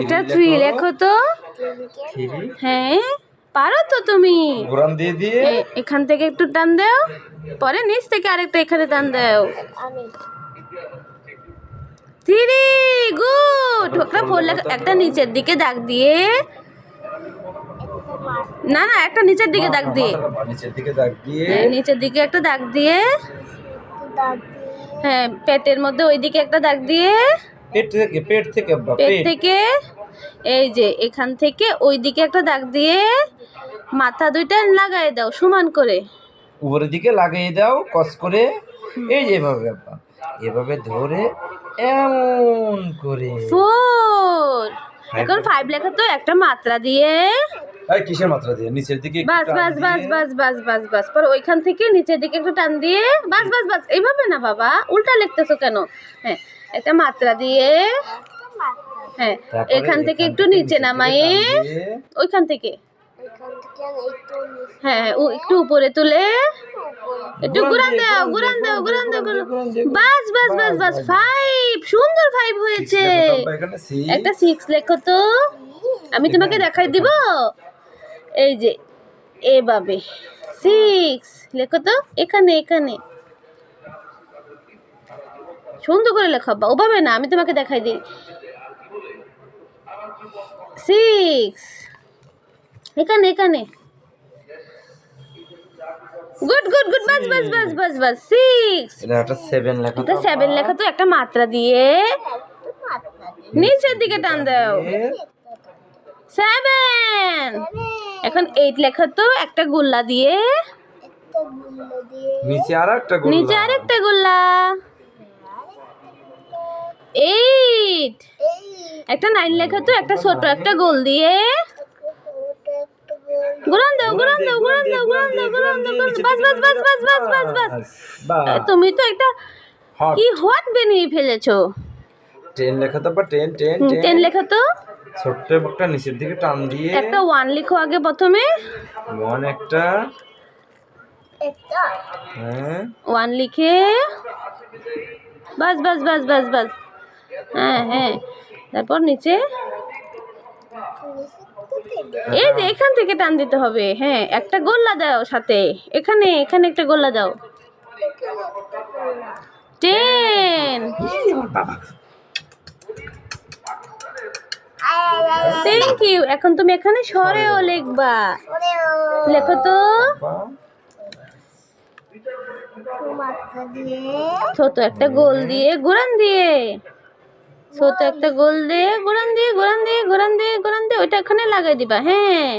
একটা থ্রি লেখো তো। হ্যাঁ পারো তো তুমি। ঘোরান দিয়ে দিয়ে। এখান থেকে একটু টান দাও। পরে নিচ থেকে আরেকটা এখানে টান দাও। Three good. ফোর লেখা একটা নিচের দিকে দাগ দিয়ে। না না একটা নিচের দিকে দাগ দিয়ে। নিচের দিকে দাগ দিয়ে। হ্যাঁ, নিচের দিকে একটা দাগ দিয়ে। হ্যাঁ পেটের মধ্যে ওই দিকে একটা দাগ দিয়ে। পেট থেকে পেট থেকে পেট থেকে এই যে এখান থেকে ওই দিকে একটা দাগ দিয়ে মাথা দুইটা লাগাই দাও সমান করে। উপরের দিকে লাগিয়ে দাও কস করে। এই যে এভাবে এভাবে ধরে এমন করে। ফোর। এখন ফাইভ লেখা তো একটা মাত্রা দিয়ে এই কিসের মাত্রা দিয়ে? নিচের দিকে বাস বাস বাস বাস বাস বাস বাস। পর ওইখান থেকে নিচের দিকে একটু টান দিয়ে বাস বাস বাস। এইভাবে না বাবা উল্টা লিখতেছো কেন? হ্যাঁ একটা মাত্রা দিয়ে। হ্যাঁ এখান থেকে একটু নিচে নামায়ে ওইখান থেকে। হ্যাঁ হ্যাঁ, ও একটু উপরে তুলে। একটু ঘুরান দাও ঘুরান দাও ঘুরান দাও বাস বাস বাস বাস ফাইভ সুন্দর ফাইভ হয়েছে। একটা সিক্স লেখো তো। আমি তোমাকে দেখাই দিব? এই যে এভাবে। সিক্স লেখো তো এখানে এখানে। সুন্দর করে লেখো বা ওভাবে না আমি তোমাকে দেখাই দিই। সিক্স এখানে এখানে। গুড গুড গুড বাস বাস বাস বাস বাস সিক্স এটা একটা সেভেন লেখো এটা তো সেভেন লেখা তো একটা মাত্রা দিয়ে। নিচের দিকে টান দাও। সেভেন এখন এইট লেখা তো একটা গোল্লা দিয়ে। নিচে আর একটা গোল্লা। নিচে আর একটা গোল্লা এইট একটা নাইন লেখা তো একটা ছোট একটা গোল দিয়ে। তুমি তো একটা কি হট বানিয়ে ফেলেছো? টেন লেখা তো টেন টেন টেন লেখা তো। ছোট্ট একটা নিচের দিকে টান দিয়ে। একটা ওয়ান লিখো আগে প্রথমে। ওয়ান একটা। হ্যাঁ। ওয়ান লিখে। বাস বাস বাস বাস বাস। হ্যাঁ হ্যাঁ। তারপর নিচে। এই যে এখান থেকে টান দিতে হবে। হ্যাঁ একটা গোল্লা দাও সাথে। এখানে এখানে একটা গোল্লা দাও। টেন। থ্যাংক ইউ এখন তুমি এখানে সরেও লিখবা। লেখো তো। ছোট একটা গোল দিয়ে ঘুরান দিয়ে। ছোট একটা গোল দিয়ে ঘুরান দিয়ে ঘুরান দিয়ে ঘুরান দিয়ে ঘুরান দিয়ে ওইটা ওখানে লাগাই দিবা হ্যাঁ।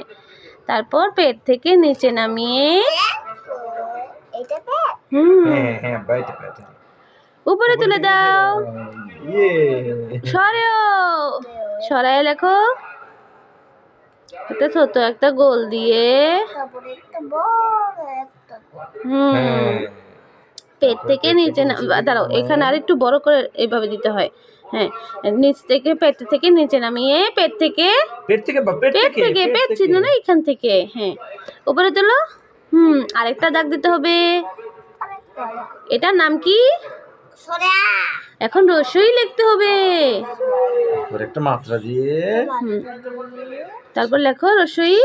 তারপর পেট থেকে নিচে নামিয়ে। হুম। হ্যাঁ হ্যাঁ উপরে তুলে দাও। ইয়ে। সরেও। সরাই লেখো। একটা ছোট একটা গোল দিয়ে। হুম। পেট থেকে নিচে দাঁড়াও এখানে আর একটু বড় করে এইভাবে দিতে হয়। হ্যাঁ নিচ থেকে পেট থেকে নিচে নামিয়ে পেট থেকে পেট থেকে পেট থেকে পেট ছিল না এখান থেকে হ্যাঁ। উপরে তোলো। হুম আরেকটা দাগ দিতে হবে। এটার নাম কি? এখন রসই লিখতে হবে। একটা মাত্রা দিয়ে তারপর লেখো রসই।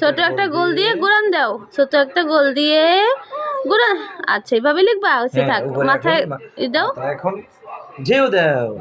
ছোট একটা গোল দিয়ে গুড়ান দাও। ছোট একটা গোল দিয়ে গুড়ান। আচ্ছা এইভাবে লিখবা? হচ্ছে হ্যাঁ, থাক মাথায় দাও। এখন ঢেউ দাও।